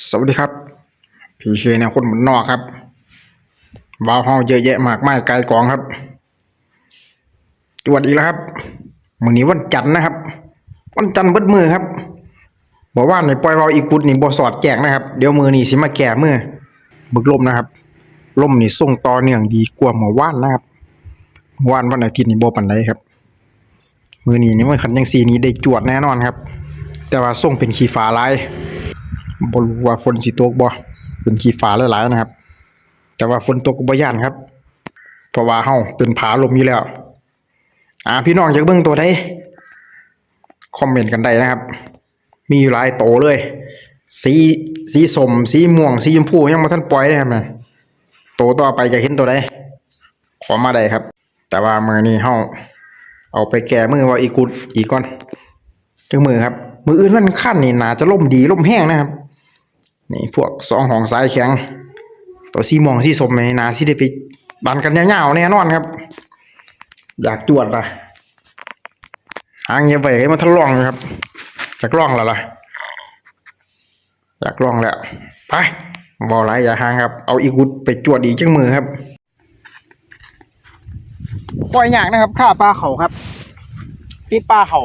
สวัสดีครับ พี่เชนี่ยคนเหมุนนอกครับวาวเฮาเยอะแยะมากมายไกลกองครับจวดอีกแล้วครับมื้อนี้วันจันทร์นะครับ วันจันทร์เบิดมือครับ บอกว่าในปล่อยวาวอีกุดนี่บ่สอดแจกนะครับ เดี๋ยวมือนี่สิมาแก่มือบึกลมนะครับลมนี่ส่งต่อเนื่องดีกว่าเมื่อวานนะครับเมื่อวานวันอาทิตย์นี่บ่ปานใดครับ มือนี้นี่มันคันจังซีนี้ได้จวดแน่นอนครับ แต่ว่าส่งเป็นขี้ฟ้าลาย บรู้ว่าฝนสิตกบ่เป็นขี้ฟ้าหลายๆนะครับ แต่ว่าฝนตกก็บ่ย่านครับ เพราะว่าเฮาเป็นผาลมอยู่แล้ว อ่าพี่น้องอยากเบิ่งตัวใดคอมเมนต์กันได้นะครับ มีอยู่หลายโตเลย สีสีสมสีม่วงสีชมพูยังบ่ทันปล่อยเลยครับนะโตต่อไปจะเห็นตัวใดขอมาได้ครับ แต่ว่ามือนี้เฮาเอาไปแก้มือว่าอีกุดอีกก่อนจังมือครับ มืออื่นมันขั้นนี่นาจะล่มดีล่มแห้งนะครับ นี่พวกสองหองสายแข็ง ตัวซีมองซีสมในนาซีได้ไปบันกันยาวๆแน่นอนครับ อยากจวดละหางเงียบไปให้มันทะลองครับอยากลองแล้วล่ะอยากลองแล้วไปบอไรอย่าห่างครับ เอาอีกุดไปจวดอีกจังมือครับปล่อยอย่างนะครับข้าปลาเขาครับติดปลาเขา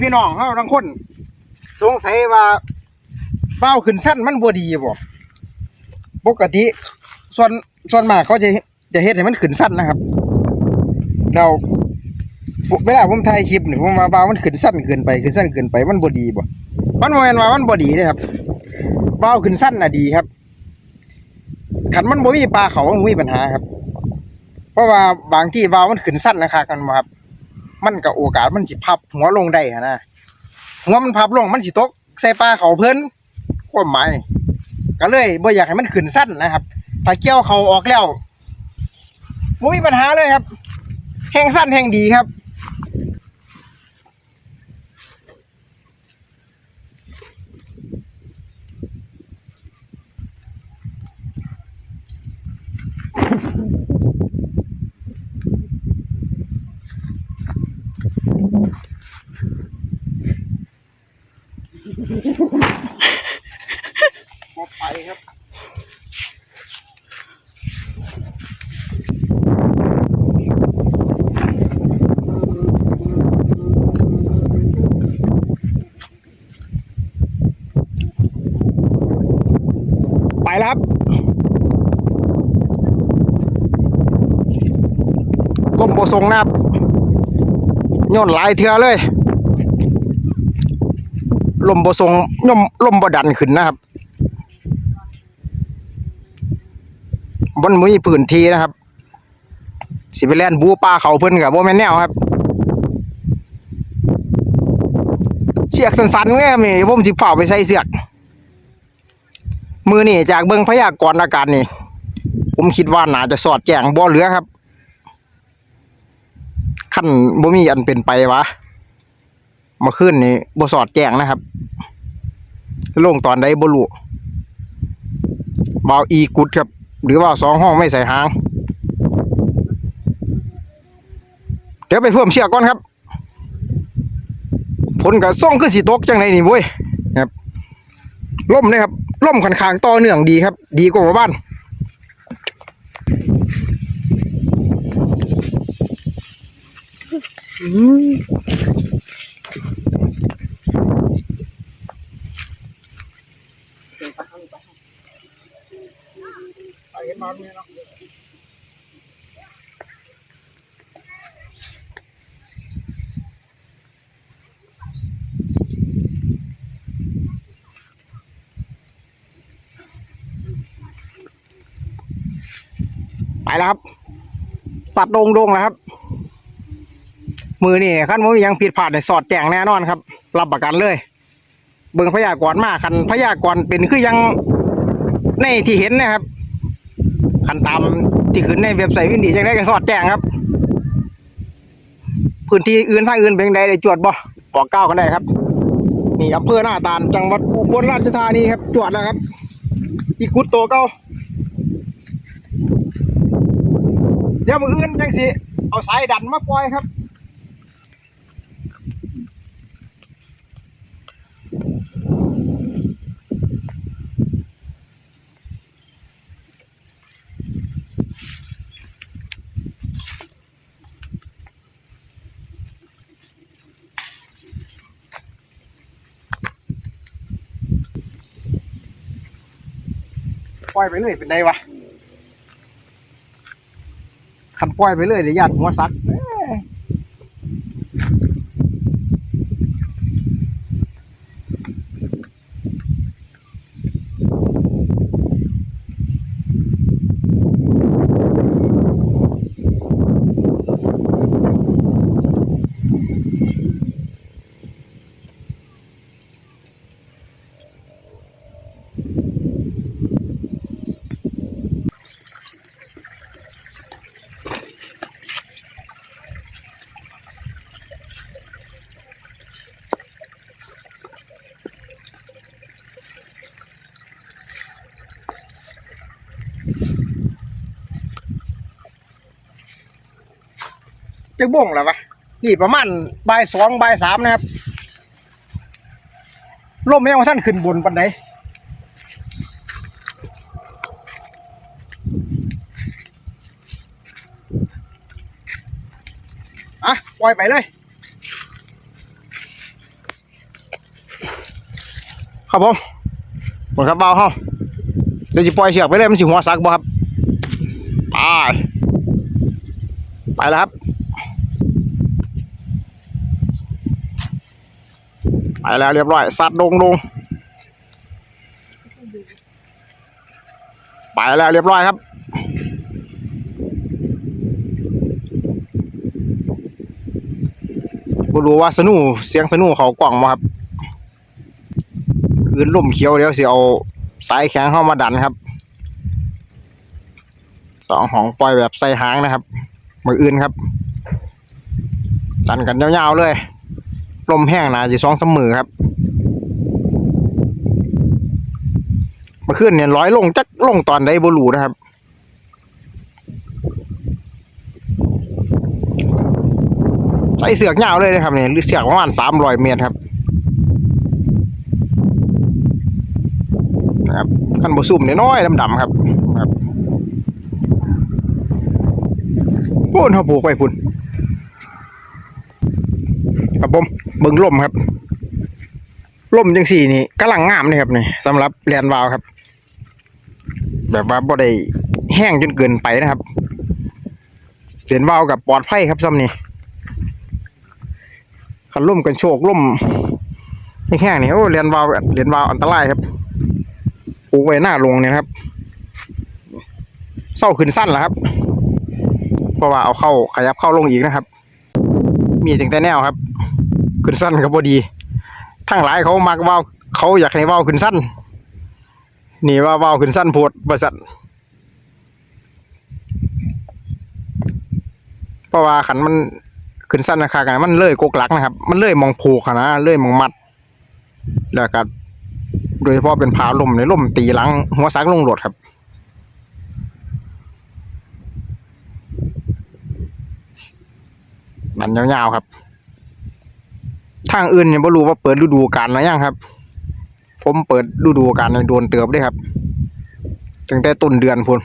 พี่น้องเฮาทั้งคน สงสัยว่าเบ้าขึ้นสั้นมันบ่ดีบ่ปกติส่วนส่วนมากเขาจะจะเฮ็ดให้มันขึ้นสั้นนะครับเราเวลาผมถ่ายคลิปนี่ผมว่าเบ้ามันขึ้นสั้นเกินไปขึ้นสั้นเกินไปมันบ่ดีบ่มันบ่แม่นว่ามันบ่ดีเด้ครับเบ้าขึ้นสั้นน่ะดีครับคันมันบ่มีปลาเขามันบ่มีปัญหาครับ เพราะว่าบางที่เบ้ามันขึ้นสั้นนะครับกันบ่ครับ มันก็โอกาสมันสิพับหัวลงได้ฮะนะหัวมันพับลงมันสิตกใส่ปลาเขาเพิ่นความหมายก็เลยบ่อยากให้มันขึ้นสั้นนะครับถ้าเกี่ยวเขาออกแล้วไม่มีปัญหาเลยครับ แห้งสั้นแห้งดีครับไปครับ ไปแล้วครับลมโบ ทรงนะครับโย่นหลายเทือเลยลมโบทรงย่อมลมบ่ดันขึ้นนะครับบนมือพื้นที่นะครับ สิไปแล่นบูปลาเขาเพิ่นกับโบแม่นแนวครับเสียกสันๆเนี่ยมีผมสิเฝ้าไปใส่เสือกมือนี่จากเบิ่งพยากรณ์อากาศนี่ ผมคิดว่าน่าจะสอดแจงบ่เหลือครับ ขั้นบ่มีอันเป็นไปวะมาขึ้นนี่บ่สอดแจ้งนะครับลงตอนใดบ่รู้บาวอีกุดครับ หรือว่าสองห้องไม่ใส่หาง เดี๋ยวไปเพิ่มเชือกก่อนครับผลกับส่งคือสีตกจังไหนนี่เว้ยครับล่มเลยครับล่มค่อนข้างต่อเนื่องดีครับ ดีกว่าบ้าน ไปแล้วครับ สัตว์โดงโดงแล้วครับ มือนี่ขั้นมือยังผิดพลาดในสอดแจงแน่นอนครับ รับประกันเลย เบิ่งพยากรณ์มากคันพยากรณ์เป็นคือยังในที่เห็นนะครับคันตามที่ขึ้นในเว็บไซต์วินดีจังได้ก็สอดแจงครับ พื้นที่อื่นทางอื่นเป็นจั่งใดได้จวดบ่บอกเก้าวกันได้ครับนี่อำเภอหน้าตาลจังหวัดอุบลราชธานีครับ จวดแล้วครับ อีกุดโตเก้าเดี๋ยวมืออื่นจังสิเอาสายดันมาปล่อยครับ ล่อยไปเลยเป็นไงวะคันปล่อยไปเลยเดี๋ยวญาติหัวซัก จะบ่งแล้ววะนี่ประมาณบ่ายสองบ่ายสามนะครับลมยังว่าท่านขึ้นบนปันไหนอะปล่อยไปเลย ครับผมหมดครับเบาเฮา เดี๋ยวจะปล่อยเชือกไปเลยมันสิหัวสักบ่ครับไปไปแล้วครับ ไปแล้วเรียบร้อยสัตว์ดงดงไปแล้วเรียบร้อยครับบ่รู้ว่าสนูเสียงสนูเขากล่องมาครับอื่นล่มเขียวเดี๋ยวสิเอา สายแข็งเข้ามาดันครับสองหองปล่อยแบบใส่หางนะครับมืออื่นครับ ดันกันยาวๆเลยลมแห้งนะจะสองสมือครับมื่อคืนเนี่ยร้อยลงจักลงตอนใดบรูนะครับใส่เสือกยาวเลยนะครับเนี่ยหรือเสือกประมาณสามร้อยเมตรครับนะครับ ขั้นบซุ่มน้อยๆดำๆครับครับพูนเขาผูกไว้พุ่นครับผมเบิ่งล่มครับล่มจังสี่นี่กำลังงามเลยครับนี่สำหรับแลนวาวครับ แบบว่าบ่ได้แห้งจนเกินไปนะครับเลียนวาวกับปลอดภัยครับซ้ำนี่คันล่มกันโชกล่มแห้งๆนี่โอ้เลียนวาวเลียนวาวอันตรายครับ ปลูกไว้หน้าลงเนี่ยครับเศร้าขึ้นสั้นแล้วครับ เพราะว่าเอาเข้าขยับเข้าลงอีกนะครับ มีถึงแต่แนวครับ ขึ้นสั้นก็บ่ดี ทั้งหลายเขามักเว้าเขาอยากให้เว้าขึ้นสั้นนี่ว่าเว้าขึ้นสั้นโพดบริษัทเพราะว่าขันมันขึ้นสั้นนะครับกันมันเลื่อยกกหลักนะครับ มันเลื่อยมองผูกนะเลื่อยมองมัด แล้วก็ โดยเฉพาะเป็นพาลมในลมตีหลัง หัวซักลงโหลดครับมันยาวๆครับ ทางอื่นเนี่ยบ่รู้ว่าเปิดฤดูกาลหรือยังครับ ผมเปิดฤดูกาลในโดนเติบด้วยครับตั้งแต่ต้นเดือนพุ่น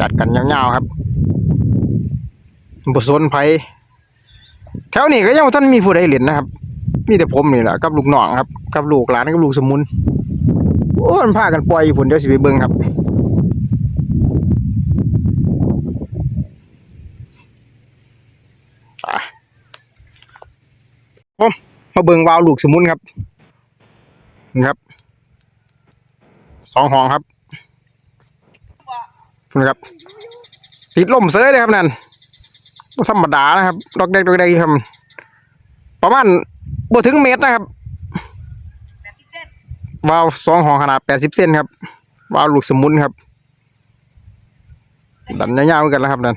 จัดกันยาวๆครับบุษนไผ ถวนี้ก็ยังบ่ท่านมีผู้ใดเล่นนะครับ มีแต่ผมนี่แหละกับลูกน้องครับ กับลูกหลานกับลูกสมุนโอ้มันพากันปล่อยอยู่พุ่นเดี๋ยวสิไปเบิ่งครับอะผมมาเบิ่งวาวลูกสมุนครับนี่ครับสองห้องครับนี่ครับ ติดลมเสยเลยครับนั่น ธรรมดานะครับ ดอกแดกดอกแดกครับ ประมาณบ่ถึงเมตรนะครับวาวสองห้องขนาดแปดสิบเซนครับวาวลูกสมุนครับ ดันยาวๆเหมือนกันแล้วครับนั่น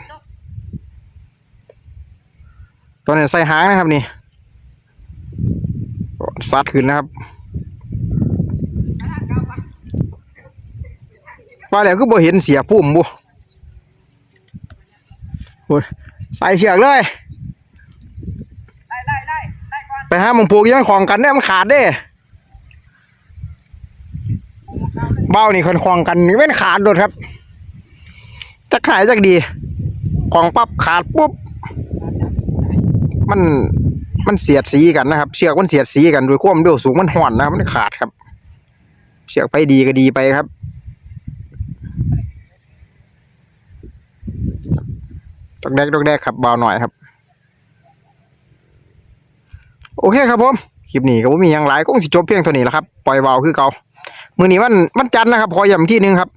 ตัวนี้ใส่หางนะครับนี่ซัดขึ้นนะครับว่าแล้วคือบ่เห็นเสียพุ่มบุโอ้ย ใส่เชือกเลยไล่ไล่ไล่ไล่ก่อนไปหาหมึงผูกอยังของกันเนี่ยมันขาดเด้เบ้านี่คนคลองกันนี่เป็นขาดโดดครับจักหายจักดี ของปั๊บขาดปุ๊บ มันมันเสียดสีกันนะครับ เชือกมันเสียดสีกันโดยความเร็วสูงมันห่อนนะครับ มันขาดครับ เชือกไปดีก็ดีไปครับ ดอกแดกดอกแดกครับเบาหน่อยครับ โอเคครับผมคลิปนี้ก็มีอยังหลายก็สิจบเพียงเท่านี้แหละครับปล่อยเบาคือเก่ามือนี้มันมันจันนะครับขอย้ำที่หนึงครับ